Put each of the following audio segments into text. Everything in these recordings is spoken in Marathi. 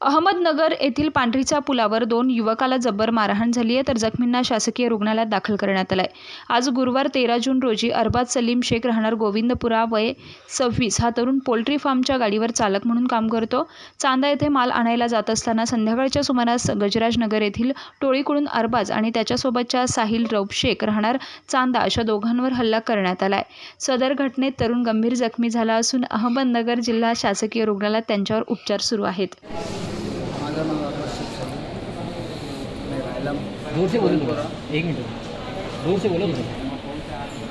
अहमदनगर येथील पांढरीचा पुलावर दोन युवकाला जब्बर मारहाण झाली आहे तर जखमींना शासकीय रुग्णालयात दाखल करण्यात आलं आहे आज गुरुवार तेरा जून रोजी अरबाज सलीम शेख राहणार गोविंदपुरा वय सव्वीस हा तरुण पोल्ट्री फार्मच्या गाडीवर चालक म्हणून काम करतो. चांदा येथे माल आणायला जात असताना संध्याकाळच्या सुमारास गजराजनगर येथील टोळीकडून अरबाज आणि त्याच्यासोबतच्या साहिल रौप शेख राहणार चांदा अशा दोघांवर हल्ला करण्यात आला आहे सदर घटनेत तरुण गंभीर जखमी झाला असून अहमदनगर जिल्हा शासकीय रुग्णालयात त्यांच्यावर उपचार सुरू आहेत. माझं नाव आकाश शिवसाई मी से बोलो बोरा. एक मिनट.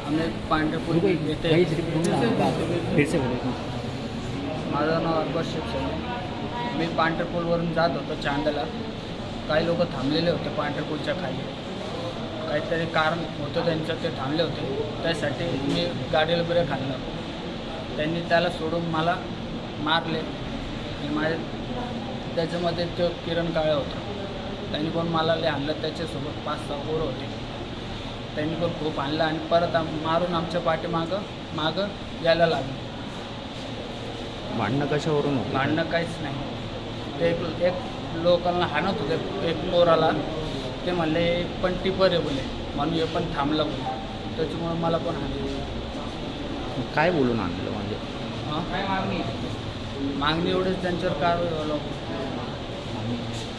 आम्ही पांढरपूर माझं नाव मी पांढरपूलवरून जात होतो चांदला. काही लोक थांबलेले होते पांढरपूलच्या खाली. काहीतरी कारण होतं त्यांचं ते थांबले होते. त्यासाठी मी गाडीला ब्रेक आणला. त्यांनी त्याला सोडून मला मारले. आणि माझ्या त्याच्यामध्ये तो किरण काळे होता. त्यांनी पण मला लय आणलं त्याच्यासोबत पाच सहा पोरं होते. त्यांनी पण खूप आणलं आणि परत आम मारून आमच्या पाठीमागं मागं यायला लागलं. भांडणं कशावरून होतं? भांडणं काहीच नाही. ते एक एक लोकांना हाणत होते एक पोराला. ते म्हणले "एक पण टिपर आहे बोले म्हणून हे पण थांबलं बोले त्याच्यामुळे मला पण हाणलं. काय बोलून आणलं म्हणजे? हां? काय मागणी. मागणी एवढीच त्यांच्यावर कारवाई Amen.